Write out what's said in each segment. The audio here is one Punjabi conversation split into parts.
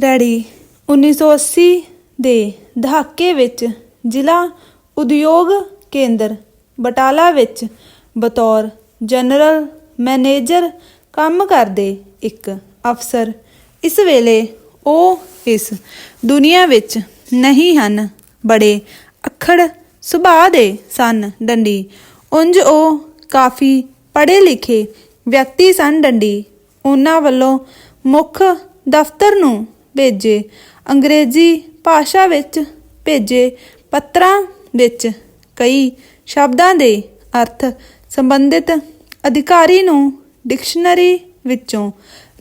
ਰੈਡੀ। 1980 ਦੇ ਦਹਾਕੇ ਵਿੱਚ ਜ਼ਿਲ੍ਹਾ ਉਦਯੋਗ ਕੇਂਦਰ ਬਟਾਲਾ ਵਿੱਚ ਬਤੌਰ ਜਨਰਲ ਮੈਨੇਜਰ ਕੰਮ ਕਰਦੇ ਇੱਕ ਅਫਸਰ। ਇਸ ਵੇਲੇ ਉਹ ਇਸ ਦੁਨੀਆ ਵਿੱਚ ਨਹੀਂ ਹਨ, ਬੜੇ ਅਖੜ ਸੁਭਾਅ ਦੇ ਸਨ ਡੰਡੀ। ਉਂਝ ਉਹ ਕਾਫੀ ਪੜ੍ਹੇ ਲਿਖੇ ਵਿਅਕਤੀ ਸਨ ਡੰਡੀ। ਉਹਨਾਂ ਵੱਲੋਂ ਮੁੱਖ ਦਫ਼ਤਰ ਨੂੰ ਭੇਜੇ। ਅੰਗਰੇਜ਼ੀ ਭਾਸ਼ਾ ਵਿੱਚ ਭੇਜੇ ਪੱਤਰਾਂ ਵਿੱਚ ਕਈ ਸ਼ਬਦਾਂ ਦੇ ਅਰਥ ਸੰਬੰਧਿਤ ਅਧਿਕਾਰੀ ਨੂੰ ਡਿਕਸ਼ਨਰੀ ਵਿੱਚੋਂ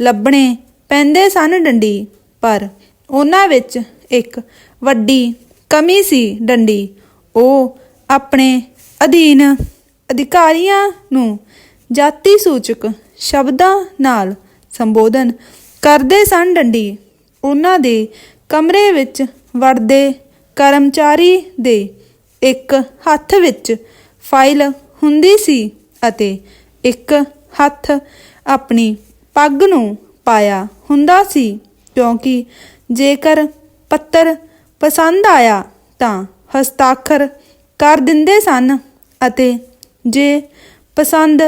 ਲੱਭਣੇ ਪੈਂਦੇ ਸਨ ਡੰਡੀ, ਪਰ ਉਹਨਾਂ ਵਿੱਚ ਇੱਕ ਵੱਡੀ ਕਮੀ ਸੀ ਡੰਡੀ। ਉਹ ਆਪਣੇ ਅਧੀਨ ਅਧਿਕਾਰੀਆਂ ਨੂੰ ਜਾਤੀ ਸੂਚਕ ਸ਼ਬਦਾਂ ਨਾਲ ਸੰਬੋਧਨ ਕਰਦੇ ਸਨ ਡੰਡੀ। ਉਹਨਾਂ ਦੇ ਕਮਰੇ ਵਿੱਚ ਵੜਦੇ ਕਰਮਚਾਰੀ ਦੇ ਇੱਕ ਹੱਥ ਵਿੱਚ ਫਾਈਲ ਹੁੰਦੀ ਸੀ ਅਤੇ ਇੱਕ ਹੱਥ ਆਪਣੀ ਪੱਗ ਨੂੰ ਪਾਇਆ ਹੁੰਦਾ ਸੀ। ਕਿਉਂਕਿ ਜੇਕਰ ਪੱਤਰ ਪਸੰਦ ਆਇਆ ਤਾਂ ਹਸਤਾਖਰ ਕਰ ਦਿੰਦੇ ਸਨ ਅਤੇ ਜੇ ਪਸੰਦ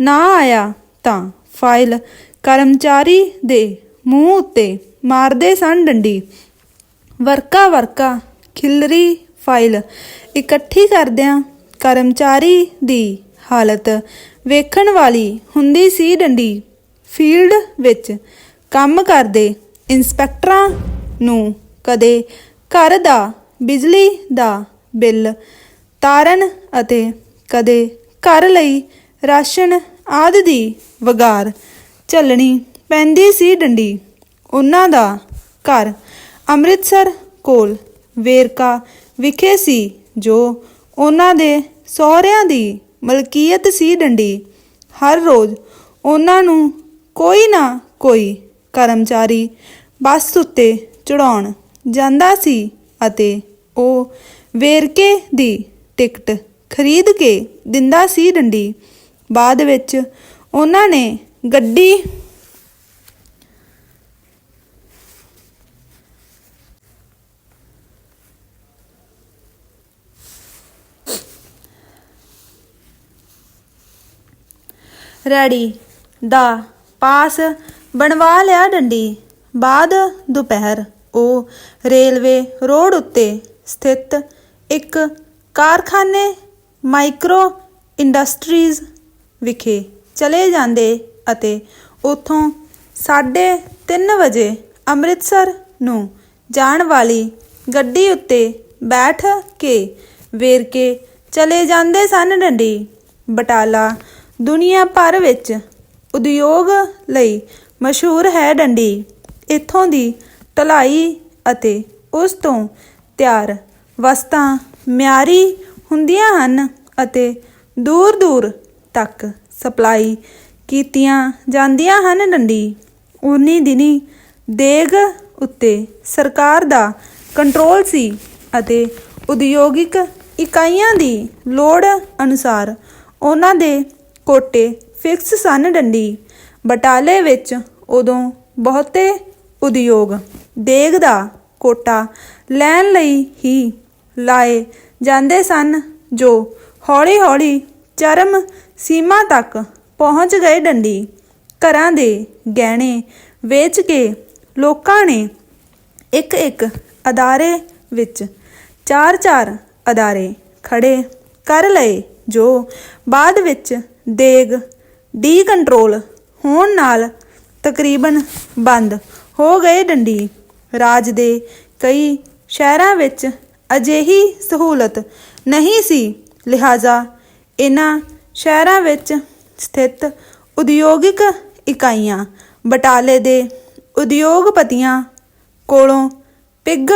ਨਾ ਆਇਆ ਤਾਂ ਫਾਈਲ ਕਰਮਚਾਰੀ ਦੇ ਮੂੰਹ ਉੱਤੇ ਮਾਰਦੇ ਸਨ ਡੰਡੀ। ਵਰਕਾ ਵਰਕਾ ਖਿਲਰੀ ਫਾਈਲ ਇਕੱਠੀ ਕਰਦਿਆਂ ਕਰਮਚਾਰੀ ਦੀ ਹਾਲਤ ਵੇਖਣ ਵਾਲੀ ਹੁੰਦੀ ਸੀ ਡੰਡੀ। ਫੀਲਡ ਵਿੱਚ ਕੰਮ ਕਰਦੇ ਇੰਸਪੈਕਟਰਾਂ ਨੂੰ ਕਦੇ ਘਰ ਦਾ, ਬਿਜਲੀ ਦਾ ਬਿੱਲ, ਤਾਰਨ ਅਤੇ ਕਦੇ ਘਰ ਲਈ ਰਾਸ਼ਨ ਆਦਿ ਦੀ ਵਗਾਰ ਝੱਲਣੀ ਪੈਂਦੀ ਸੀ ਡੰਡੀ। ਉਹਨਾਂ ਦਾ ਘਰ ਅੰਮ੍ਰਿਤਸਰ ਕੋਲ ਵੇਰਕਾ ਵਿਖੇ ਸੀ, ਜੋ ਉਹਨਾਂ ਦੇ ਸਹੁਰਿਆਂ ਦੀ ਮਲਕੀਅਤ ਸੀ ਡੰਡੀ। ਹਰ ਰੋਜ਼ ਉਹਨਾਂ ਨੂੰ ਕੋਈ ਨਾ ਕੋਈ ਕਰਮਚਾਰੀ ਬੱਸ ਉੱਤੇ ਚੜਾਉਣ ਜਾਂਦਾ ਸੀ ਅਤੇ ਉਹ ਵੇਰਕੇ ਦੀ ਟਿਕਟ ਖਰੀਦ ਕੇ ਦਿੰਦਾ ਸੀ ਡੰਡੀ। ਬਾਅਦ ਵਿੱਚ ਉਹਨਾਂ ਨੇ ਗੱਡੀ ਰੈਡੀ। ਦਾ ਪਾਸ ਬਣਵਾ ਲਿਆ ਡੰਡੀ। ਬਾਅਦ ਦੁਪਹਿਰ ਉਹ ਰੇਲਵੇ ਰੋਡ ਉੱਤੇ ਸਥਿਤ ਇੱਕ ਕਾਰਖਾਨੇ ਮਾਈਕਰੋ ਇੰਡਸਟਰੀਜ਼ ਵਿਖੇ ਚਲੇ ਜਾਂਦੇ ਅਤੇ ਉਥੋਂ 3:30 ਵਜੇ ਅੰਮ੍ਰਿਤਸਰ ਨੂੰ ਜਾਣ ਵਾਲੀ ਗੱਡੀ ਉੱਤੇ ਬੈਠ ਕੇ ਵੇਰਕੇ ਚਲੇ ਜਾਂਦੇ ਸਨ ਡੰਡੀ। ਬਟਾਲਾ ਦੁਨੀਆ ਭਰ ਵਿੱਚ ਉਦਯੋਗ ਲਈ ਮਸ਼ਹੂਰ ਹੈ ਡੰਡੀ। ਇੱਥੋਂ ਦੀ ਢਲਾਈ ਅਤੇ ਉਸ ਤੋਂ ਤਿਆਰ ਵਸਤਾਂ ਮਿਆਰੀ ਹੁੰਦੀਆਂ ਹਨ ਅਤੇ ਦੂਰ ਦੂਰ ਤੱਕ ਸਪਲਾਈ ਕੀਤੀਆਂ ਜਾਂਦੀਆਂ ਹਨ ਡੰਡੀ। ਉਨੀ ਦਿਨੀ ਦੇਗ ਉੱਤੇ ਸਰਕਾਰ ਦਾ ਕੰਟਰੋਲ ਸੀ ਅਤੇ ਉਦਯੋਗਿਕ ਇਕਾਈਆਂ ਦੀ ਲੋੜ ਅਨੁਸਾਰ ਉਹਨਾਂ ਦੇ ਕੋਟੇ ਫਿਕਸ ਸਨ ਡੰਡੀ। ਬਟਾਲੇ ਵਿੱਚ ਉਦੋਂ ਬਹੁਤੇ ਉਦਯੋਗ ਦੇਗ ਦਾ ਕੋਟਾ ਲੈਣ ਲਈ ਹੀ ਲਾਏ ਜਾਂਦੇ ਸਨ, ਜੋ ਹੌਲੀ-ਹੌਲੀ ਚਰਮ ਸੀਮਾ ਤੱਕ ਪਹੁੰਚ ਗਏ ਡੰਡੀ। ਘਰਾਂ ਦੇ ਗਹਿਣੇ ਵੇਚ ਕੇ ਲੋਕਾਂ ਨੇ ਇੱਕ ਇੱਕ ਅਦਾਰੇ ਵਿੱਚ ਚਾਰ ਚਾਰ ਅਦਾਰੇ ਖੜੇ ਕਰ ਲਏ, ਜੋ ਬਾਅਦ ਵਿੱਚ ਦੇਗ ਡੀ ਕੰਟਰੋਲ ਹੋਣ ਨਾਲ ਤਕਰੀਬਨ ਬੰਦ ਹੋ ਗਏ ਡੰਡੀ। ਰਾਜ ਦੇ ਕਈ ਸ਼ਹਿਰਾਂ ਵਿੱਚ ਅਜਿਹੀ ਸਹੂਲਤ ਨਹੀਂ ਸੀ। ਲਿਹਾਜ਼ਾ ਇਹਨਾਂ ਸ਼ਹਿਰਾਂ ਵਿੱਚ ਸਥਿਤ ਉਦਯੋਗਿਕ ਇਕਾਈਆਂ ਬਟਾਲੇ ਦੇ ਉਦਯੋਗਪਤੀਆਂ ਕੋਲੋਂ ਪਿੱਗ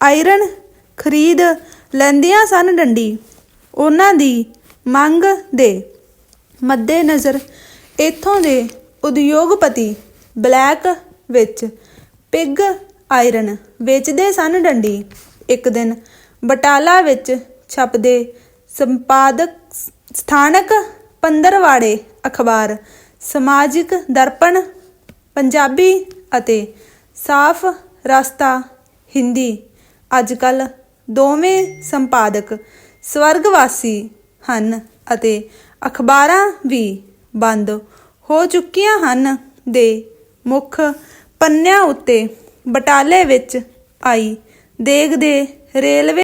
ਆਇਰਨ ਖਰੀਦ ਲੈਂਦੀਆਂ ਸਨ ਡੰਡੀ। ਉਹਨਾਂ ਦੀ ਮੰਗ ਦੇ ਮੱਦੇਨਜ਼ਰ ਇੱਥੋਂ ਦੇ ਉਦਯੋਗਪਤੀ ਬਲੈਕ ਵਿੱਚ ਪਿਗ ਆਇਰਨ ਵੇਚਦੇ ਸਨ ਡੰਡੀ। ਇੱਕ ਦਿਨ ਬਟਾਲਾ ਵਿੱਚ ਛਪਦੇ ਸੰਪਾਦਕ ਸਥਾਨਕ ਪੰਦਰਵਾੜੇ ਅਖਬਾਰ ਸਮਾਜਿਕ ਦਰਪਣ, ਪੰਜਾਬੀ ਅਤੇ ਸਾਫ਼ ਰਸਤਾ ਹਿੰਦੀ ਅੱਜ ਕੱਲ ਦੋਵੇਂ ਸੰਪਾਦਕ ਸਵਰਗਵਾਸੀ ਹਨ ਅਤੇ ਅਖਬਾਰਾਂ ਵੀ ਬੰਦ ਹੋ ਚੁੱਕੀਆਂ ਹਨ ਦੇ ਮੁੱਖ ਪੰਨਿਆਂ ਉੱਤੇ ਬਟਾਲੇ ਵਿੱਚ ਆਈ ਦੇਗ ਦੇ ਰੇਲਵੇ